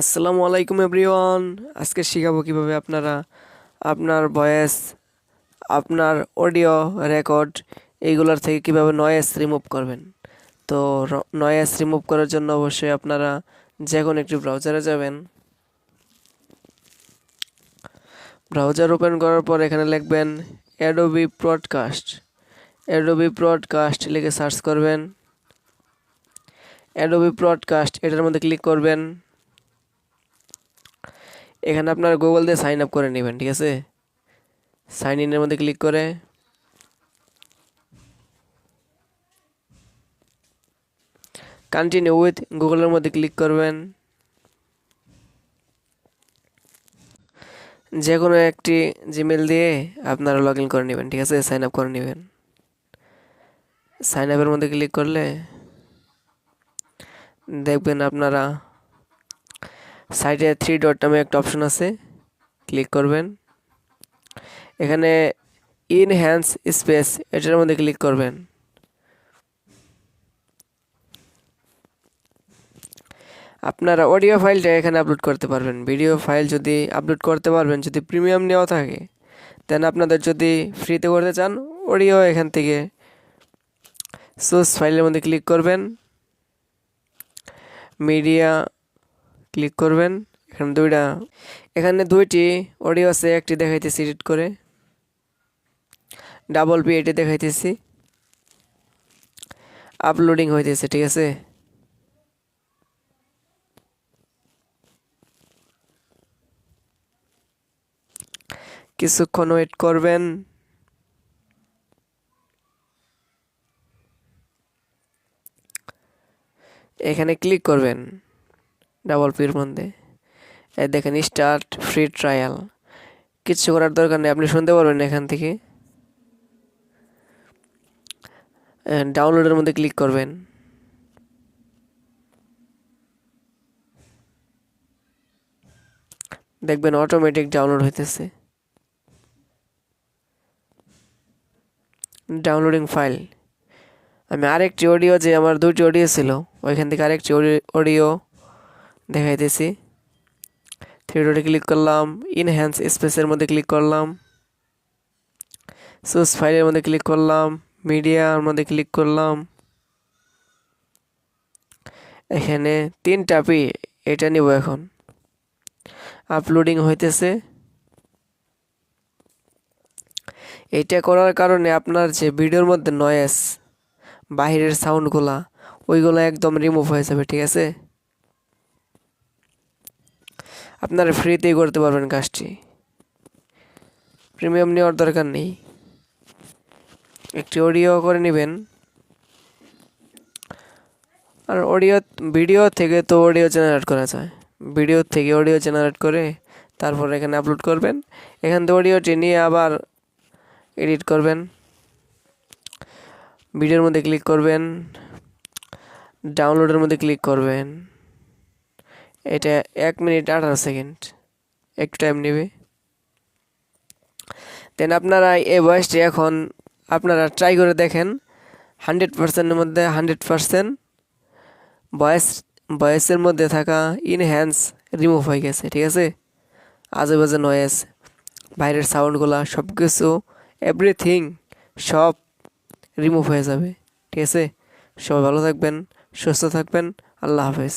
আসসালামু আলাইকুম এভরিওয়ান। আজকে শেখাবো কীভাবে আপনারা আপনার ভয়েস, আপনার অডিও রেকর্ড এইগুলোর থেকে কীভাবে নয়েস রিমুভ করবেন। তো নয়েস রিমুভ করার জন্য অবশ্যই আপনারা যে কোনো একটি ব্রাউজারে যাবেন। ব্রাউজার ওপেন করার পর এখানে লিখবেন অ্যাডোবি ব্রডকাস্ট অ্যাডোবি ব্রডকাস্ট লিখে সার্চ করবেন। অ্যাডোবি ব্রডকাস্ট এটার মধ্যে ক্লিক করবেন। এখানে আপনার গুগল দিয়ে সাইন আপ করে নেবেন, ঠিক আছে? সাইন ইনের মধ্যে ক্লিক করে। কন্টিনিউ উইথ গুগলের মধ্যে ক্লিক করবেন। যে কোনো একটি জিমেল দিয়ে আপনারা লগ ইন করে নেবেন, ঠিক আছে? সাইন আপ করে নেবেন। সাইন আপের মধ্যে ক্লিক করলে দেখবেন আপনারা সাইডে থ্রি ডট নামে একটা অপশন আছে। ক্লিক করবেন। এখানে ইনহ্যান্স স্পেস এটার মধ্যে ক্লিক করবেন। আপনারা অডিও ফাইলটা এখানে আপলোড করতে পারবেন। ভিডিও ফাইল যদি আপলোড করতে পারবেন, যদি প্রিমিয়াম নেওয়া থাকে দেন আপনাদের যদি ফ্রিতে করতে চান অডিও এখান থেকে সোর্স ফাইলের মধ্যে ক্লিক করবেন। মিডিয়া ক্লিক করবেন। এখানে দুইটা, এখানে দুইটি অডিও আছে, একটি দেখাইতেছি এডিট করে। ডাবল পি এটি দেখাইতেছি। আপলোডিং হইতেছে, ঠিক আছে? কিছুক্ষণ ওয়েট করবেন। এখানে ক্লিক করবেন। ডাবল পির মধ্যে। দেখেন স্টার্ট ফ্রি ট্রায়াল কিচ্ছু করার দরকার নেই, আপনি শুনতে পারবেন এখান থেকে। ডাউনলোডের মধ্যে ক্লিক করবেন। দেখবেন অটোমেটিক ডাউনলোড হইতেছে। ডাউনলোডিং ফাইল আমি আরেকটি অডিও যে, আমার দুটি অডিও ছিল, ওইখান থেকে আরেকটি অডিও দেখাইতেছি থ্রি ডটে ক্লিক করলাম ইনহ্যান্স স্পেসের মধ্যে ক্লিক করলাম। সোর্স ফাইলের মধ্যে ক্লিক করলাম মিডিয়ার মধ্যে ক্লিক করলাম। এখানে তিনটা পি এটা নিব এখন। আপলোডিং হইতেছে। এটা করার কারণে আপনার যে ভিডিওর মধ্যে নয়েস বাহিরের সাউন্ডগুলা ওইগুলো একদম রিমুভ হয়ে যাবে, ঠিক আছে? আপনারা ফ্রিতেই করতে পারবেন কাজটি। প্রিমিয়াম নেওয়ার দরকার নেই। একটি অডিও করে নেবেন। আর অডিও ভিডিও থেকে তো অডিও জেনারেট করা যায়। ভিডিও থেকে অডিও জেনারেট করে তারপর এখানে আপলোড করবেন। এখান থেকে অডিওটি নিয়ে আবার এডিট করবেন। ভিডিওর মধ্যে ক্লিক করবেন। ডাউনলোডের মধ্যে ক্লিক করবেন। এটা এক মিনিট আঠারো সেকেন্ড। একটু টাইম নেবে। দেন আপনারা এই ভয়েসটি এখন আপনারা ট্রাই করে দেখেন। হান্ড্রেড পার্সেন্টের মধ্যে হান্ড্রেড পার্সেন্ট ভয়েস ভয়েসের মধ্যে থাকা ইনহ্যান্স রিমুভ হয়ে গেছে, ঠিক আছে? আজেবাজে নয়েস বাইরের সাউন্ডগুলা সব কিছু এভরিথিং সব রিমুভ হয়ে যাবে, ঠিক আছে? সবাই ভালো থাকবেন, সুস্থ থাকবেন, আল্লাহ হাফেজ।